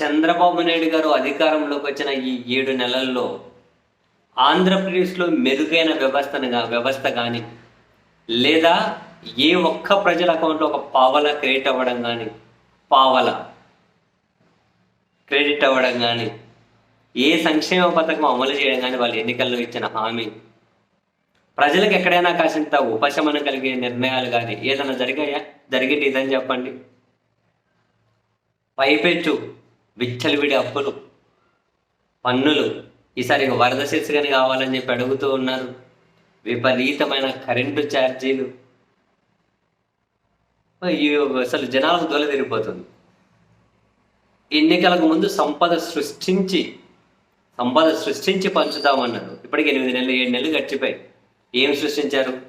చంద్రబాబు నాయుడు గారు అధికారంలోకి వచ్చిన ఈ ఏడు నెలల్లో ఆంధ్రప్రదేశ్లో మెరుగైన వ్యవస్థను వ్యవస్థ కానీ లేదా ఏ ఒక్క ప్రజల అకౌంట్లో ఒక పావల క్రెడిట్ అవ్వడం కానీ పావల క్రెడిట్ అవ్వడం కానీ ఏ సంక్షేమ పథకం అమలు చేయడం కానీ వాళ్ళు ఎన్నికల్లో ఇచ్చిన హామీ ప్రజలకు ఎక్కడైనా కాసింత ఉపశమనం కలిగే నిర్ణయాలు కానీ ఏదైనా జరిగాయా? జరిగేది ఇదని చెప్పండి. పైపెచ్చు. విచ్చలవిడి అప్పులు పన్నులు. ఈసారి వరద సెస్ కావాలని చెప్పి అడుగుతూ ఉన్నారు. విపరీతమైన కరెంటు ఛార్జీలు. అసలు జనాలకు దొల తిరిగిపోతుంది ఎన్నికలకు ముందు సంపద సృష్టించి సంపద సృష్టించి పంచుతామన్నారు. ఇప్పటికి ఎనిమిది నెలలు ఏడు నెలలు గడిచిపోయి ఏం సృష్టించారు?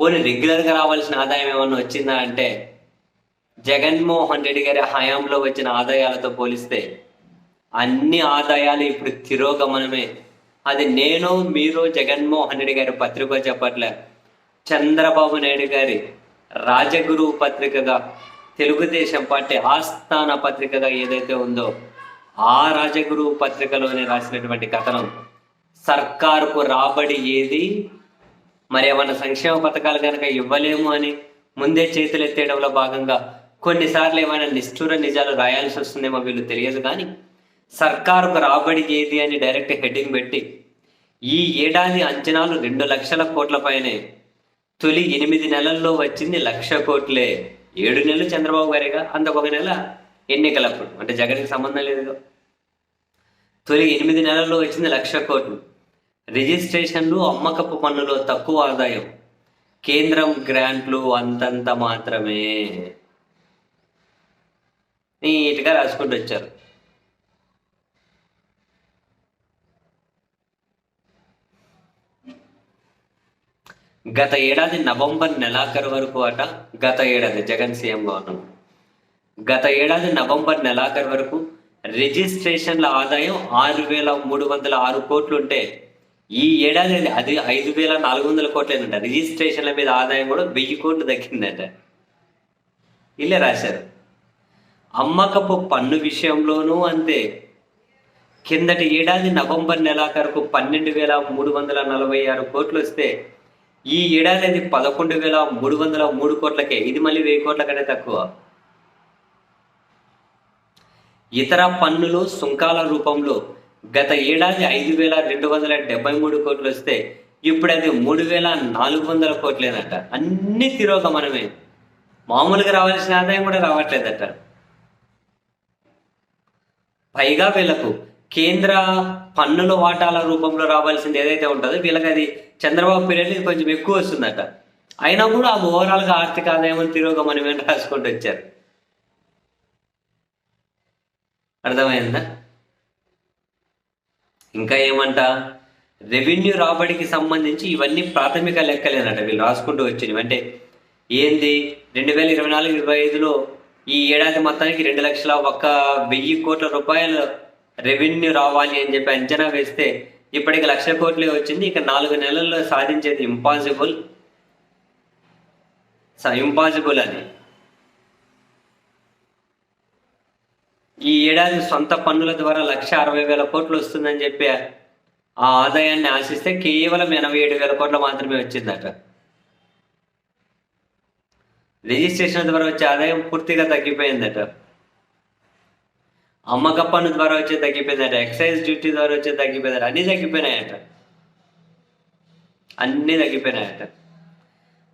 పోనీ రెగ్యులర్గా రావాల్సిన ఆదాయం ఏమన్నా వచ్చిందా అంటే జగన్మోహన్ రెడ్డి గారి హయాంలో వచ్చిన ఆదాయాలతో పోలిస్తే అన్ని ఆదాయాలు ఇప్పుడు తిరోగమనమే. అది నేను మీరు జగన్మోహన్ రెడ్డి గారి పత్రిక చెప్పట్లే. చంద్రబాబు నాయుడు గారి రాజగురు పత్రికగా తెలుగుదేశం పార్టీ ఆస్థాన పత్రికగా ఏదైతే ఉందో ఆ రాజగురు పత్రికలోనే రాసినటువంటి కథనం. సర్కారుకు రాబడి ఏది? మరి ఏమన్నా సంక్షేమ పథకాలు కనుక ఇవ్వలేము అని ముందే చేతులు ఎత్తేయడంలో భాగంగా కొన్నిసార్లు ఏమైనా నిష్ఠుర నిజాలు రాయాల్సి వస్తుందేమో వీళ్ళు తెలియదు కానీ సర్కారుకు రాబడి ఏది అని డైరెక్ట్ హెడ్డింగ్ పెట్టి ఈ ఏడాది అంచనాలు రెండు లక్షల కోట్ల పైనే. తొలి ఎనిమిది నెలల్లో వచ్చింది లక్ష కోట్లే. ఏడు నెలలు చంద్రబాబు గారిగా? అంతకొక నెల ఎన్నికలప్పుడు. అంటే జగన్కి సంబంధం లేదు తొలి ఎనిమిది నెలల్లో వచ్చింది లక్ష కోట్లు. రిజిస్ట్రేషన్లు అమ్మకపు పన్నులో తక్కువ ఆదాయం. కేంద్రం గ్రాంట్లు అంతంత మాత్రమే. నీట్గా రాసుకుంటూ వచ్చారు. గత ఏడాది నవంబర్ నెలాఖరు వరకు అట గత ఏడాది జగన్ సీఎంగా ఉన్నాం గత ఏడాది నవంబర్ నెలాఖరు వరకు రిజిస్ట్రేషన్ల ఆదాయం ఆరు వేల మూడు వందల ఆరు కోట్లు ఉంటే ఈ ఏడాది అది- అది ఐదు వేల నాలుగు వందల కోట్లేనంట. రిజిస్ట్రేషన్ల మీద ఆదాయం కూడా వెయ్యి కోట్లు దక్కిందట ఇల్లే రాశారు. అమ్మకపు పన్ను విషయంలోనూ అంతే. కిందటి ఏడాది నవంబర్ నెలాఖరుకు పన్నెండు వేల మూడు వందల నలభై ఆరు కోట్లు వస్తే ఈ ఏడాది అది పదకొండు వేల మూడు వందల మూడు కోట్లకే. ఇది మళ్ళీ వెయ్యి కోట్ల కంటే తక్కువ. ఇతర పన్నులు సుంకాల రూపంలో గత ఏడాది ఐదు వేల రెండు వందల డెబ్బై మూడు కోట్లు వస్తే ఇప్పుడు అది మూడు వేల నాలుగు వందల కోట్లేనట. అన్ని తిరోగమనమే. మామూలుగా రావాల్సిన ఆదాయం కూడా రావట్లేదట. పైగా వీళ్ళకు కేంద్ర పన్నుల వాటాల రూపంలో రావాల్సింది ఏదైతే ఉంటుందో వీళ్ళకి అది చంద్రబాబు పీరియడ్ ఇది కొంచెం ఎక్కువ వస్తుందట. అయినా కూడా ఆ ఓవరాల్గా ఆర్థిక ఆదాయం తిరోగమనమే అని రాసుకుంటూ వచ్చారు. అర్థమైందా? ఇంకా ఏమంట? రెవెన్యూ రాబడికి సంబంధించి ఇవన్నీ ప్రాథమిక లెక్కలేనట వీళ్ళు రాసుకుంటూ వచ్చినవి. అంటే ఏంది? రెండు వేల ఇరవై నాలుగు ఇరవై ఐదులో ఈ ఏడాది మొత్తానికి రెండు లక్షల ఒక్క వెయ్యి కోట్ల రూపాయలు రెవెన్యూ రావాలి అని చెప్పి అంచనా వేస్తే ఇప్పటికి లక్ష కోట్లే వచ్చింది. ఇక నాలుగు నెలల్లో సాధించేది ఇంపాసిబుల్ ఇంపాసిబుల్ అని ఈ ఏడాది సొంత పన్నుల ద్వారా లక్ష అరవై వేల కోట్లు వస్తుందని చెప్పి ఆ ఆదాయాన్ని ఆశిస్తే కేవలం ఎనభై ఏడు వేల కోట్లు మాత్రమే వచ్చిందట. రిజిస్ట్రేషన్ ద్వారా వచ్చే ఆదాయం పూర్తిగా తగ్గిపోయిందట. అమ్మక పన్ను ద్వారా వచ్చే తగ్గిపోయిందట. ఎక్సైజ్ డ్యూటీ ద్వారా వచ్చే తగ్గిపోయిందట. అన్నీ తగ్గిపోయినాయట. అన్నీ తగ్గిపోయినాయట.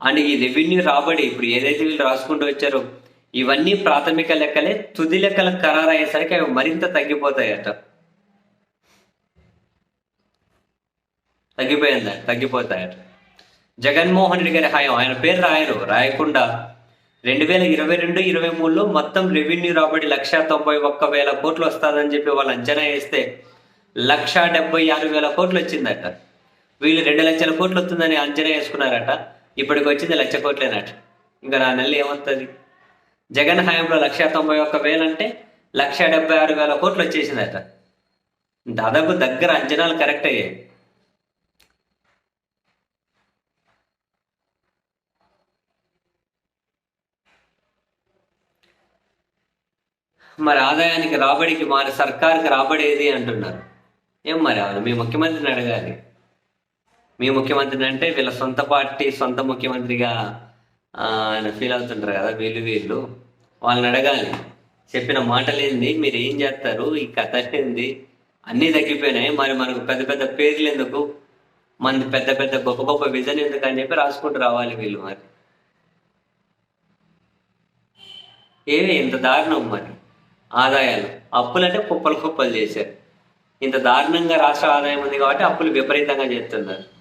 అండ్ ఈ రెవెన్యూ రాబడి ఇప్పుడు ఏదైతే వీళ్ళు రాసుకుంటూ వచ్చారో ఇవన్నీ ప్రాథమిక లెక్కలే తుది లెక్కలు ఖరారు అయ్యేసరికి అవి మరింత తగ్గిపోతాయట. తగ్గిపోయిందట తగ్గిపోతాయట. జగన్మోహన్ రెడ్డి గారి హయం ఆయన పేరు రాయరు. రాయకుండా రెండు వేల ఇరవై రెండు ఇరవై మూడులో మొత్తం రెవెన్యూ రాబడి లక్ష తొంభై ఒక్క వేల కోట్లు వస్తుందని చెప్పి వాళ్ళు అంచనా వేస్తే లక్ష డెబ్బై ఆరు వేల కోట్లు వచ్చిందట. వీళ్ళు రెండు లక్షల కోట్లు వస్తుందని అంచనా వేసుకున్నారట. ఇప్పటికి వచ్చింది లక్ష కోట్లేనట. ఇంకా నా నెల ఏమవుతుంది జగన్ హయాంలో లక్ష తొంభై ఒక్క వేలు అంటే లక్ష డెబ్బై ఆరు వేల కోట్లు వచ్చేసిందట. దాదాపు దగ్గర అంచనాలు కరెక్ట్ అయ్యాయి. మరి ఆదాయానికి రాబడికి మరి సర్కార్కి రాబడేది అంటున్నారు. ఏం మరి అవును మీ ముఖ్యమంత్రిని అడగాలి. మీ ముఖ్యమంత్రిని అంటే వీళ్ళ సొంత పార్టీ సొంత ముఖ్యమంత్రిగా ఆయన ఫీల్ అవుతుంటారు కదా వీళ్ళు వీళ్ళు. వాళ్ళని అడగాలి. చెప్పిన మాటలేంది మీరు ఏం చేస్తారు? ఈ కథ ఏంది? అన్నీ తగ్గిపోయినాయి. మరి మనకు పెద్ద పెద్ద పేర్లు ఎందుకు? మన పెద్ద పెద్ద గొప్ప గొప్ప విజన్ ఎందుకు అని చెప్పి రాసుకుంటూ రావాలి వీళ్ళు మరి. ఏమి ఇంత దారుణం మరి? ఆదాయాలు. అప్పులంటే కుప్పలు కుప్పలు చేశారు. ఇంత దారుణంగా రాష్ట్ర ఆదాయం ఉంది కాబట్టి అప్పులు విపరీతంగా చేస్తున్నారు.